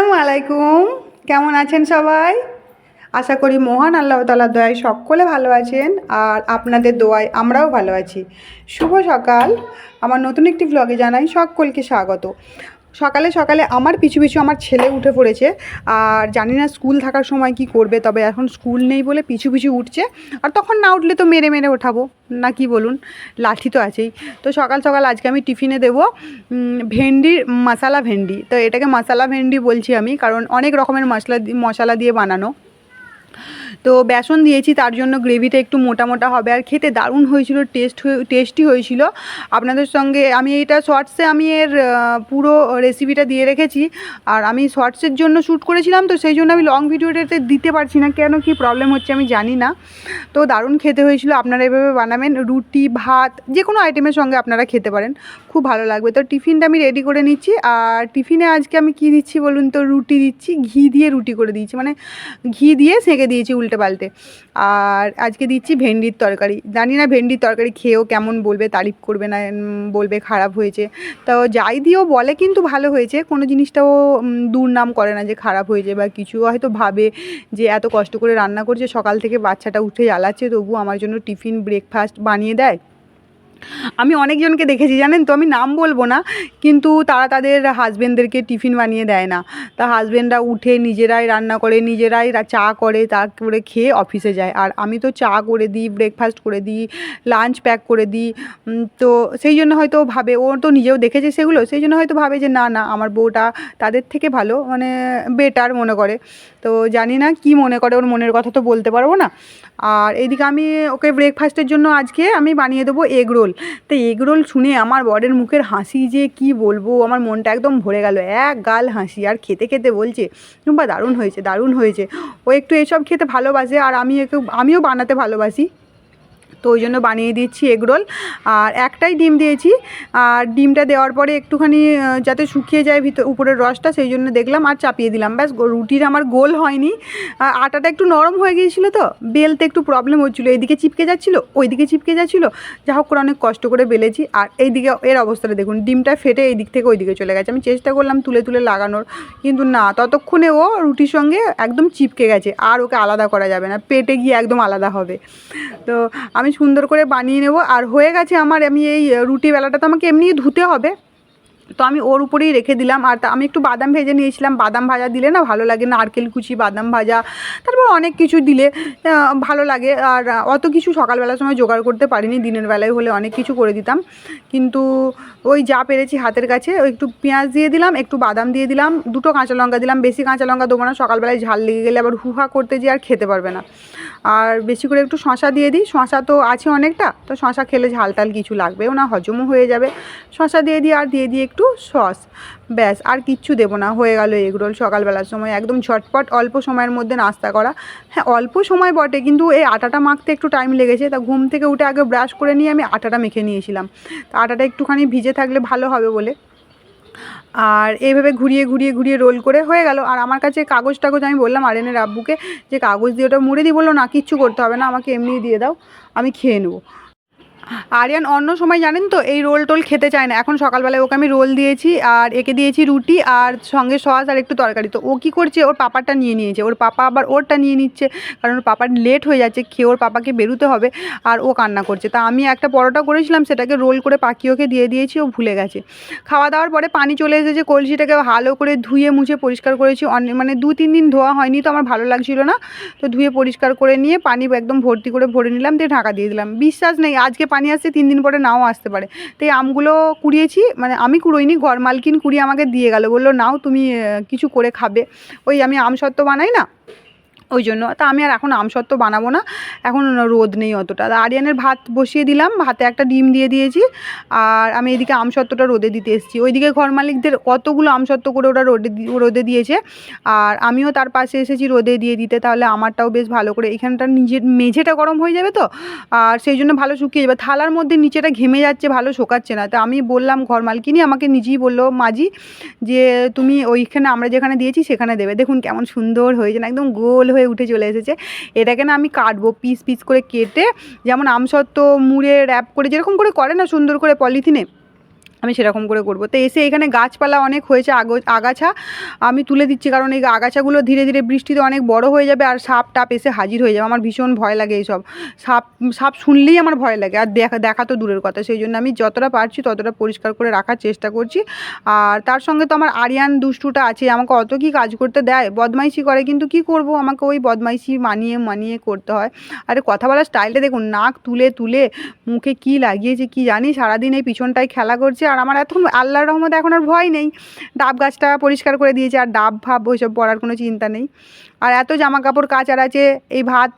আসসালামু আলাইকুম। কেমন আছেন সবাই? আশা করি মহান আল্লাহ তালার দোয়ায় সকলে ভালো আছেন আর আপনাদের দোয়ায় আমরাও ভালো আছি। শুভ সকাল। আমার নতুন একটি ব্লগে জানাই সকলকে স্বাগত। সকালে সকালে আমার পিছু পিছু আমার ছেলে উঠে পড়েছে। আর জানি না স্কুল থাকার সময় কি করবে, তবে এখন স্কুল নেই বলে পিছু পিছু উঠছে। আর তখন না উঠলে তো মেরে মেরে ওঠাবো, না কি বলুন, লাঠি তো আছেই। তো সকাল সকাল আজকে আমি টিফিনে দেবো ভেন্ডির মশালা ভেন্ডি। তো এটাকে মশালা ভেন্ডি বলছি আমি, কারণ অনেক রকমের মশলা মশলা দিয়ে বানানো। তো বেসন দিয়েছি, তার জন্য গ্রেভিটা একটু মোটা মোটা হবে। আর খেতে দারুণ হয়েছিল, টেস্ট টেস্টি হয়েছিল। আপনাদের সঙ্গে আমি এইটা শর্টসে আমি এর পুরো রেসিপিটা দিয়ে রেখেছি। আর আমি শর্টসের জন্য শ্যুট করেছিলাম, তো সেই জন্য আমি লং ভিডিওটাতে দিতে পারছি না। কেন কি প্রবলেম হচ্ছে আমি জানি না। তো দারুণ খেতে হয়েছিল, আপনারা এভাবে বানাবেন। রুটি, ভাত যে কোনো আইটেমের সঙ্গে আপনারা খেতে পারেন। খুব ভালো লাগবে। তো টিফিনটা আমি রেডি করে নিচ্ছি। আর টিফিনে আজকে আমি কি দিচ্ছি বলুন তো? রুটি দিচ্ছি, ঘি দিয়ে রুটি করে দিয়েছি। মানে ঘি দিয়ে সেঁকে দিয়েছি উল্টে। পাল্টে আর আজকে দিচ্ছি ভেন্ডির তরকারি। জানি না ভেন্ডির তরকারি খেয়েও কেমন বলবে, তারিফ করবে না বলবে খারাপ হয়েছে। তো যাই দিয়েও বলে কিন্তু ভালো হয়েছে, কোনো জিনিসটাও দুর্নাম করে না যে খারাপ হয়েছে বা কিছু। হয়তো ভাবে যে এত কষ্ট করে রান্না করছে, সকাল থেকে বাচ্চাটা উঠে জ্বালাচ্ছে তবু আমার জন্য টিফিন ব্রেকফাস্ট বানিয়ে দেয়। আমি অনেকজনকে দেখেছি, জানেন তো? আমি নাম বলব না, কিন্তু তারা তাদের হাজবেন্ডদেরকে টিফিন বানিয়ে দেয় না। তা হাজবেন্ডরা উঠে নিজেরাই রান্না করে, নিজেরাই চা করে তা করে খেয়ে অফিসে যায়। আর আমি তো চা করে দিই ব্রেকফাস্ট করে দিই লাঞ্চ প্যাক করে দিই তো সেই জন্য হয়তো ভাবে, ও তো নিজেও দেখেছে সেগুলো, সেই জন্য হয়তো ভাবে যে, না না, আমার বউটা তাদের থেকে ভালো মানে বেটার মনে করে। তো জানি না কি মনে করে, ওর মনের কথা তো বলতে পারব না। আর এইদিকে আমি ওকে ব্রেকফাস্টের জন্য আজকে আমি বানিয়ে দেবো এগ রোল তো এগরোল শুনে আমার বরের মুখের হাসি যে কি বলব, আমার মনটা একদম ভরে গেল। এক গাল হাসি, আর খেতে খেতে বলছে বা দারুণ হয়েছে দারুণ হয়েছে। ও একটু এসব খেতে ভালোবাসে, আর আমি একটু আমিও বানাতে ভালোবাসি। তো ওই জন্য বানিয়ে দিচ্ছি এগ রোল। আর একটাই ডিম দিয়েছি। আর ডিমটা দেওয়ার পরে একটুখানি যাতে শুকিয়ে যায় ভিতর, উপরের রসটা, সেই জন্য দেখলাম আর চাপিয়ে দিলাম। ব্যাস রুটির আমার গোল হয়নি। আটাটা একটু নরম হয়ে গিয়েছিল তো, বেলতে একটু প্রবলেম হচ্ছিল। এইদিকে চিপকে যাচ্ছিল, ওইদিকে চিপকে যাচ্ছিল। যা হোক করে অনেক কষ্ট করে বেলেছি। আর এইদিকে এর অবস্থাটা দেখুন, ডিমটা ফেটে এই দিক থেকে ওই দিকে চলে গেছে। আমি চেষ্টা করলাম তুলে তুলে লাগানোর, কিন্তু না, ততক্ষণে ও রুটির সঙ্গে একদম চিপকে গেছে। আর ওকে আলাদা করা যাবে না, পেটে গিয়ে একদম আলাদা হবে। তো আমি সুন্দর করে বানিয়ে নেব। আর হয়ে গেছে আমার আমি এই রুটি বেলাটা তো আমাকে এমনি ধুতে হবে। তো আমি ওর উপরেই রেখে দিলাম। আর আমি একটু বাদাম ভেজে নিয়েছিলাম। বাদাম ভাজা দিলে না ভালো লাগে নারকেল কুচি, বাদাম ভাজা, তারপর অনেক কিছু দিলে ভালো লাগে। আর অত কিছু সকালবেলার সময় জোগাড় করতে পারিনি, দিনের বেলায় হলে অনেক কিছু করে দিতাম। কিন্তু ওই যা পেরেছি হাতের কাছে, ওই একটু পেঁয়াজ দিয়ে দিলাম, একটু বাদাম দিয়ে দিলাম, দুটো কাঁচা লঙ্কা দিলাম। বেশি কাঁচা লঙ্কা দেবো না, সকালবেলায় ঝাল লেগে গেলে আবার হুহা করতে যেয়ে আর খেতে পারবে না। আর বেশি করে একটু শশা দিয়ে দিই। শশা তো আছে অনেকটা, তো শশা খেলে ঝাল টাল কিছু লাগবেও না, হজমও হয়ে যাবে। শশা দিয়ে দিই, আর দিয়ে দিয়ে একটু সস। ব্যাস, আর কিচ্ছু দেবো না। হয়ে গেল এগরোল সকালবেলার সময়। একদম ঝটপট অল্প সময়ের মধ্যে নাস্তা করা। হ্যাঁ অল্প সময় বটে, কিন্তু এই আটাটা মাখতে একটু টাইম লেগেছে। তা ঘুম থেকে উঠে আগে ব্রাশ করে নিয়ে আমি আটাটা মেখে নিয়েছিলাম। তা আটাটা একটুখানি ভিজে থাকলে ভালো হবে বলে। আর এইভাবে ঘুরিয়ে ঘুরিয়ে ঘুরিয়ে রোল করে হয়ে গেল। আর আমার কাছে কাগজ টাগজ আমি বললাম আরেনের আব্বুকে যে কাগজ দিয়ে ওটা মুড়ে দিই বলল, না, কিচ্ছু করতে হবে না, আমাকে এমনি দিয়ে দাও, আমি খেয়ে নেব। আরিয়ান অন্য সময় জানেন তো, এই রোল টোল খেতে চায় না। এখন সকালবেলায় ওকে আমি রোল দিয়েছি আর একে দিয়েছি রুটি আর সঙ্গে সস আর একটু তরকারি। তো ও কী করছে, ওর পাপাটা নিয়ে নিয়েছে। ওর পাপা আবার ওরটা নিয়ে নিচ্ছে, কারণ ওর পাপার লেট হয়ে যাচ্ছে, খেয়ে ওর পাপাকে বেরোতে হবে আর ও কান্না করছে। তা আমি একটা পরোটা করেছিলাম, সেটাকে রোল করে পাখি ওকে দিয়ে দিয়েছি, ও ভুলে গেছে। খাওয়া দাওয়ার পরে পানি চলে এসেছে, কলসিটাকে ভালো করে ধুয়ে মুছে পরিষ্কার করেছি। মানে দু তিন দিন ধোয়া হয়নি তো আমার ভালো লাগছিল না। তো ধুয়ে পরিষ্কার করে নিয়ে পানি একদম ভর্তি করে ভরে নিলাম, দিয়ে ঢাকা দিয়ে দিলাম। বিশ্বাস নেই, আজকে পানি আসছে, তিন দিন পরে নাও আসতে পারে। তো এই আমগুলো কুড়িয়েছি মানে আমি কুড়োইনি, ঘর মালকিন কুড়িয়ে আমাকে দিয়ে গেল। বলল, নাও তুমি কিছু করে খাবে। ওই আমি আম আমসত্ত্ব বানাই না ওই জন্য তা আমি আর এখন আমসত্ত্ব বানাবো না। এখন রোদ নেই অতটা। আরিয়ানের ভাত বসিয়ে দিলাম। ভাতে একটা ডিম দিয়ে দিয়েছি। আর আমি এদিকে আমসত্ত্বটা রোদে দিতে এসেছি। ওইদিকে ঘর মালিকদের কতগুলো আমসত্ত্ব করে ওরা রোদে রোদে দিয়েছে। আর আমিও তার পাশে এসেছি রোদে দিয়ে দিতে। তাহলে আমারটাও বেশ ভালো করে এখানটা নিজের মেঝেটা গরম হয়ে যাবে তো? আর সেই জন্য ভালো শুকিয়ে যাবে। থালার মধ্যে নিচেটা ঘেমে যাচ্ছে, ভালো শোকাচ্ছে না। তো আমি বললাম ঘর মালকিনি আমাকে নিজেই বলল, মাঝি, যে তুমি ওইখানে আমরা যেখানে দিয়েছি সেখানে দেবে। দেখুন কেমন সুন্দর হয়েছে না, একদম গোল হয়ে উঠে চলে এসেছে। এটাকে না আমি কাটবো পিস পিস করে কেটে, যেমন আমসত্ত্ব, মুড়ে র্যাপ করে, যেরকম করে করে না সুন্দর করে পলিথিনে আমি সেরকম করে করব। তো এসে এখানে গাছপালা অনেক হয়েছে, আগো, আগাছা আমি তুলে দিচ্ছি কারণ এই আগাছাগুলো ধীরে ধীরে বৃষ্টিতে অনেক বড় হয়ে যাবে আর সাপ টাপ এসে হাজির হয়ে যাবে। আমার ভীষণ ভয় লাগে এইসব। সাপ সাপ শুনলেই আমার ভয় লাগে আর দেখা দেখা তো দূরের কথা। সেই জন্য আমি যতটা পারছি ততটা পরিষ্কার করে রাখার চেষ্টা করছি। আর তার সঙ্গে তো আমার আরিয়ান দুষ্টুটা আছে, আমাকে অত কি কাজ করতে দেয়? বদমাইশি করে, কিন্তু কি করব? আমাকে ওই বদমাইশি মানিয়ে মানিয়ে করতে হয়। আরে কথা বলার স্টাইলটা দেখুন, নাক তুলে তুলে মুখে কি লাগিয়েছে কি জানি? সারাদিন এই পিছনটায় খেলা করছে আর আমার এখন আল্লাহর রহমতে এখন আর ভয় নেই। ডাব গাছটা পরিষ্কার করে দিয়েছে আর ডাব ভাব ওইসব পড়ার কোনো চিন্তা নেই। আর এত জামা কাপড় কাচার আছে, এই ভাত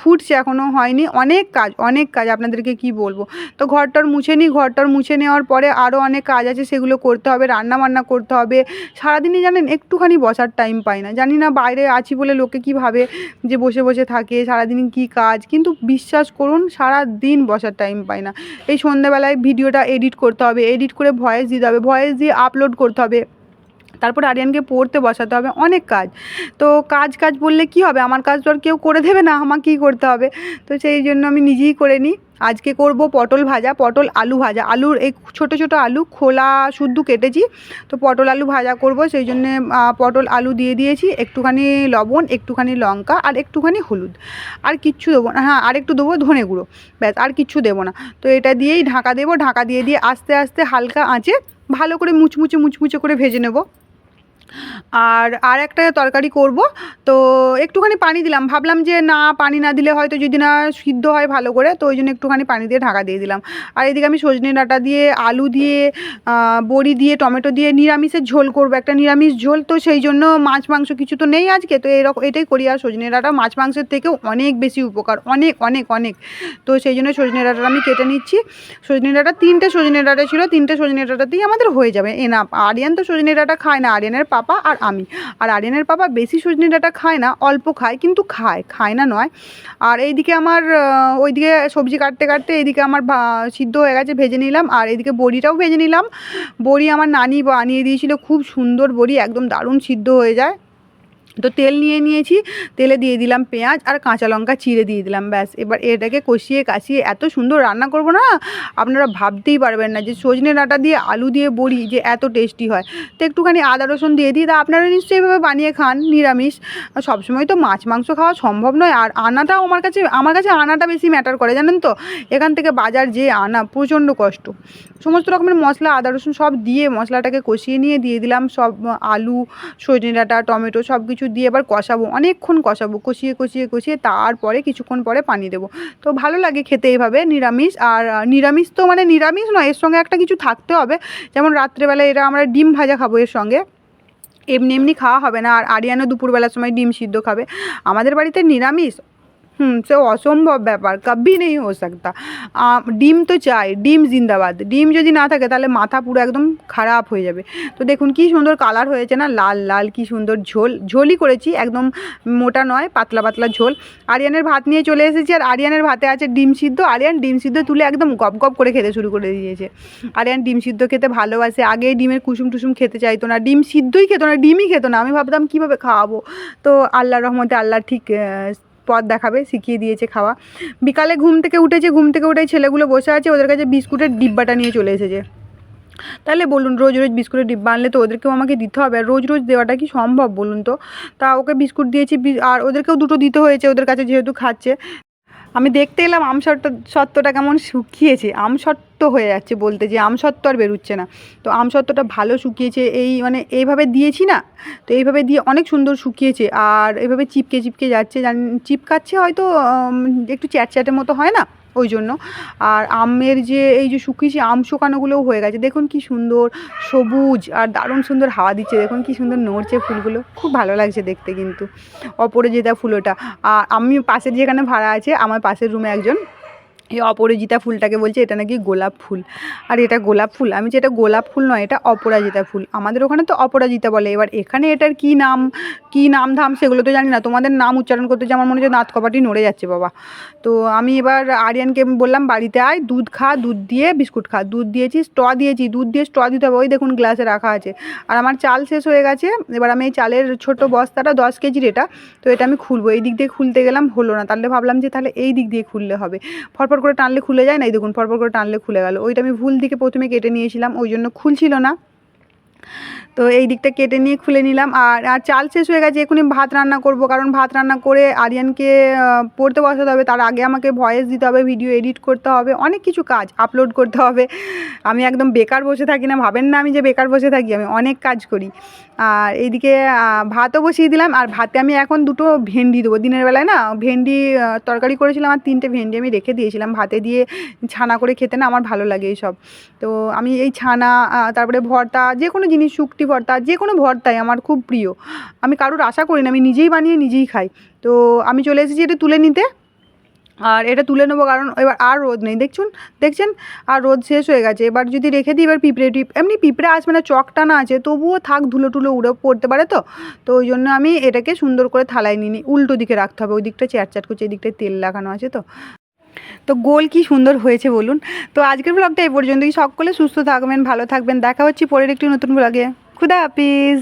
ফুটছে এখনও হয়নি। অনেক কাজ অনেক কাজ, আপনাদেরকে কি বলব? তো ঘরটর মুছে নিই ঘরটর মুছে নেওয়ার পরে আরও অনেক কাজ আছে, সেগুলো করতে হবে রান্না বান্না করতে হবে। সারাদিনই জানেন, একটুখানি বসার টাইম পাই না। জানি না বাইরে আছি বলে লোকে কি ভাবে যে বসে বসে থাকে, সারাদিন কি কাজ, কিন্তু বিশ্বাস করুন সারা দিন বসার টাইম পাই না। এই সন্ধ্যাবেলায় ভিডিওটা এডিট করতে হবে এডিট করে ভয়েস দিতে হবে। ভয়েস দিয়ে আপলোড করতে হবে। তারপর আরিয়ানকে পড়তে বসাতে হবে, অনেক কাজ। তো কাজ কাজ বললে কি হবে? আমার কাজ তো আর কেউ করে দেবে না আমাকেই করতে হবে? তো সেই জন্য আমি নিজেই করে নিই। আজকে করব পটল ভাজা, পটল আলু ভাজা। আলুর এই ছোট ছোট আলু খোলা শুদ্ধ কেটেছি, তো পটল আলু ভাজা করব। সেই জন্যে পটল আলু দিয়ে দিয়েছি, একটুখানি লবণ, একটুখানি লঙ্কা, আর একটুখানি হলুদ। আর কিচ্ছু দেবো না হ্যাঁ আর একটু দেবো ধনে গুঁড়ো, ব্যাস, আর কিচ্ছু দেবো না। তো এটা দিয়েই ঢাকা দেবো, ঢাকা দিয়ে দিয়ে আস্তে আস্তে হালকা আঁচে ভালো করে মুচমুচে মুচমুচে করে ভেজে নেব। আর আর একটা তরকারি করব। তো একটুখানি পানি দিলাম। ভাবলাম যে না, পানি না দিলে হয়তো যদি না সিদ্ধ হয় ভালো করে, তো ওই জন্য একটুখানি পানি দিয়ে ঢাকা দিয়ে দিলাম। আর এদিকে আমি সজনে ডাঁটা দিয়ে, আলু দিয়ে বড়ি দিয়ে, টমেটো দিয়ে নিরামিষের ঝোল করব, একটা নিরামিষ ঝোল। তো সেই জন্য মাছ, মাংস কিছু তো নেই আজকে, তো এরকম এটাই করি। আর সজনে ডাঁটা মাছ, মাংসের থেকেও অনেক বেশি উপকার, অনেক অনেক অনেক। তো সেই জন্য সজনে ডাঁটাটা আমি কেটে নিচ্ছি। সজনে ডাঁটা তিনটে সজনে ডাঁটা ছিল, তিনটে সজনে ডাঁটাতেই আমাদের হয়ে যাবে, এনাফ। আরিয়ান তো সজনে ডাঁটা খায় না, আরিয়ানের পাপা আর আমি। আর আরিয়ানের পাপা বেশি সজনে ডাঁটা খায় না, অল্প খায়, কিন্তু খায় খায় না নয়। আর এইদিকে আমার ওইদিকে সবজি কাটতে কাটতে এইদিকে আমার সিদ্ধ হয়ে গেছে, ভেজে নিলাম। আর এইদিকে বড়িটাও ভেজে নিলাম। বড়ি আমার নানি বানিয়ে দিয়েছিল, খুব সুন্দর বড়ি, একদম দারুণ সিদ্ধ হয়ে যায়। তো তেল নিয়ে নিয়েছি, তেলে দিয়ে দিলাম পেঁয়াজ আর কাঁচা লঙ্কা চিড়ে দিয়ে দিলাম, ব্যাস। এবার এটাকে কষিয়ে কাশিয়ে এত সুন্দর রান্না করব না, আপনারা ভাবতেই পারবেন না যে সজনে ডাঁটা দিয়ে আলু দিয়ে বড়ি যে এত টেস্টি হয়। তো একটুখানি আদা, রসুন দিয়ে দিই, তা আপনারা নিশ্চয়ই এভাবে বানিয়ে খান, নিরামিষ। সবসময় তো মাছ, মাংস খাওয়া সম্ভব নয়, আর আনাটাও আমার কাছে আমার কাছে আনাটা বেশি ম্যাটার করে, জানেন তো? এখান থেকে বাজার যে আনা, প্রচণ্ড কষ্ট। সমস্ত রকমের মশলা, আদা, রসুন সব দিয়ে মশলাটাকে কষিয়ে নিয়ে দিয়ে দিলাম, সব আলু, সজনে ডাঁটা, টমেটো সব কিছু দিয়ে এবার কষাবো, অনেকক্ষণ কষাবো, কষিয়ে কষিয়ে কষিয়ে তারপরে কিছুক্ষণ পরে পানি দেবো। তো ভালো লাগে খেতে এইভাবে নিরামিষ, আর নিরামিষ তো মানে নিরামিষ নয়, এর সঙ্গে একটা কিছু থাকতে হবে। যেমন রাত্রেবেলা এরা আমরা ডিম ভাজা খাব এর সঙ্গে। এমনি এমনি খাওয়া হবে না, আর আরিয়ানো দুপুরবেলার সময় ডিম সিদ্ধ খাবে। আমাদের বাড়িতে নিরামিষ হুম, সে অসম্ভব ব্যাপার কবি নেই হো সকতা ডিম তো চাই, ডিম জিন্দাবাদ। ডিম যদি না থাকে তাহলে মাথা পুরো একদম খারাপ হয়ে যাবে। তো দেখুন কি সুন্দর কালার হয়েছে না, লাল লাল কি সুন্দর ঝোল, ঝোলই করেছি, একদম মোটা নয়, পাতলা পাতলা ঝোল। আরিয়ানের ভাত নিয়ে চলে এসেছি, আর আরিয়ানের ভাতে আছে ডিম সিদ্ধ। আরিয়ান ডিম সিদ্ধ তুলে একদম গপ গপ করে খেতে শুরু করে দিয়েছে। আরিয়ান ডিম সিদ্ধ খেতে ভালোবাসে, আগে ডিমের কুসুম টুসুম খেতে চাইতো না, ডিম সিদ্ধই খেতো না, ডিমই খেতো না, আমি ভাবতাম কীভাবে খাওয়াবো? তো আল্লাহর রহমতে আল্লাহ ঠিক পথ দেখাবে, শিখিয়ে দিয়েছে খাওয়া। বিকালে ঘুম থেকে উঠেছে, ঘুম থেকে উঠে ছেলেগুলো বসে আছে, ওদের কাছে বিস্কুটের ডিব্বাটা নিয়ে চলে এসেছে। তাহলে বলুন, রোজ রোজ বিস্কুটের ডিব্বা আনলে তো ওদেরকেও আমাকে দিতে হবে, আর রোজ রোজ দেওয়াটা কি সম্ভব বলুন তো? তা ওকে বিস্কুট দিয়েছি আর ওদেরকেও দুটো দিতে হয়েছে, ওদের কাছে যেহেতু খাচ্ছে। আমি দেখতে এলাম আম সত্ত্ব সত্ত্বটা কেমন শুকিয়েছে আম সত্ত্ব হয়ে যাচ্ছে বলতে, যে আম সত্ত্ব আর বেরোচ্ছে না। তো আম সত্ত্বটা ভালো শুকিয়েছে, এই মানে এইভাবে দিয়েছি না, তো এইভাবে দিয়ে অনেক সুন্দর শুকিয়েছে, আর এভাবে চিপকে চিপকে যাচ্ছে। জান, চিপকাচ্ছে হয়তো একটু একটু চ্যাটচ্যাটের মতো হয় না? ওই জন্য আর আমের যে এই যে শুকিয়েছি আম শুকানোগুলোও হয়ে গেছে। দেখুন কি সুন্দর সবুজ আর দারুণ সুন্দর হাওয়া দিচ্ছে। দেখুন কি সুন্দর নড়ছে ফুলগুলো। খুব ভালো লাগছে দেখতে কিন্তু। অপরাজিতা যেটা ফুলোটা। আর আমি পাশের যেখানে ভাড়া আছে, আমার পাশের রুমে একজন অপরাজিতা ফুলটাকে বলছে, এটা নাকি গোলাপ ফুল। আর এটা গোলাপ ফুল? আমি যে এটা গোলাপ ফুল নয়, এটা অপরাজিতা ফুল। আমাদের ওখানে তো অপরাজিতা বলে। এবার এখানে এটার কি নাম কি নাম ধাম সেগুলো তো জানি না। তোমাদের নাম উচ্চারণ করতে যে আমার মনে হচ্ছে দাঁত কপাটি নড়ে যাচ্ছে, বাবা। তো আমি এবার আরিয়ানকে বললাম, বাড়িতে আয়, দুধ খা, দুধ দিয়ে বিস্কুট খা। দুধ দিয়েছি, স্ট দিয়েছি, দুধ দিয়ে স্ট দিতে হবে। ওই দেখুন গ্লাসে রাখা আছে। আর আমার চাল শেষ হয়ে গেছে। এবার আমি এই চালের ছোট বস্তাটা, দশ কেজির এটা তো এটা আমি খুলবো। এই দিক দিয়ে খুলতে গেলাম, হলো না। তাহলে ভাবলাম যে তাহলে এই দিক দিয়ে খুললে হবে। ফটফট করে টানলে খুলে যায় না এই দেখুন, পরপর করে টানলে খুলে গেল। ওইটা আমি ভুল দিকে প্রথমে কেটে নিয়েছিলাম, ওই জন্য খুলছিল না। তো এই দিকটা কেটে নিয়ে খুলে নিলাম। আর আর চাল শেষ হয়ে গেছে, এখনই ভাত রান্না করব। কারণ ভাত রান্না করে আরিয়ানকে পড়তে বসাতে হবে। তার আগে আমাকে ভয়েস দিতে হবে, ভিডিও এডিট করতে হবে, অনেক কিছু কাজ আপলোড করতে হবে। আমি একদম বেকার বসে থাকি না, ভাবেন না আমি যে বেকার বসে থাকি, আমি অনেক কাজ করি। আর এইদিকে ভাতও বসিয়ে দিলাম। আর ভাতে আমি এখন দুটো ভেন্ডি দেবো। দিনের বেলায় না, ভেন্ডি তরকারি করেছিলাম আর তিনটে ভেন্ডি আমি রেখে দিয়েছিলাম। ভাতে দিয়ে ছানা করে খেতে না আমার ভালো লাগে এইসব। তো আমি এই ছানা তারপরে ভর্তা যে কোনো জিনিস শুক্তি, ভর্তা, যে কোনো ভর্তাই আমার খুব প্রিয়। আমি কারোর আশা করি না, আমি নিজেই বানিয়ে নিজেই খাই। তো আমি চলে এসেছি এটা তুলে নিতে। আর এটা তুলে নেব কারণ এবার আর রোদ নেই। দেখছুন, দেখছেন? আর রোদ শেষ হয়ে গেছে। এবার যদি রেখে দিই, এবার পিঁপড়ে টিপ, এমনি পিঁপড়ে আসবে না চক টানা আছে, তবুও থাক ধুলো টুলো উড়ে পড়তে পারে তো? তো ওই জন্য আমি এটাকে সুন্দর করে থালায় নিই। উল্টো দিকে রাখতে হবে, ওই দিকটা চ্যাট চ্যাট করছে, এই দিকটায় তেল লাগানো আছে তো? তো গোল কি সুন্দর হয়েছে বলুন। তো আজকের ব্লগটা এই পর্যন্তই। সকলে সুস্থ থাকবেন, ভালো থাকবেন। দেখা হচ্ছে পরের একটি নতুন ব্লগে খুদা হাফিজ।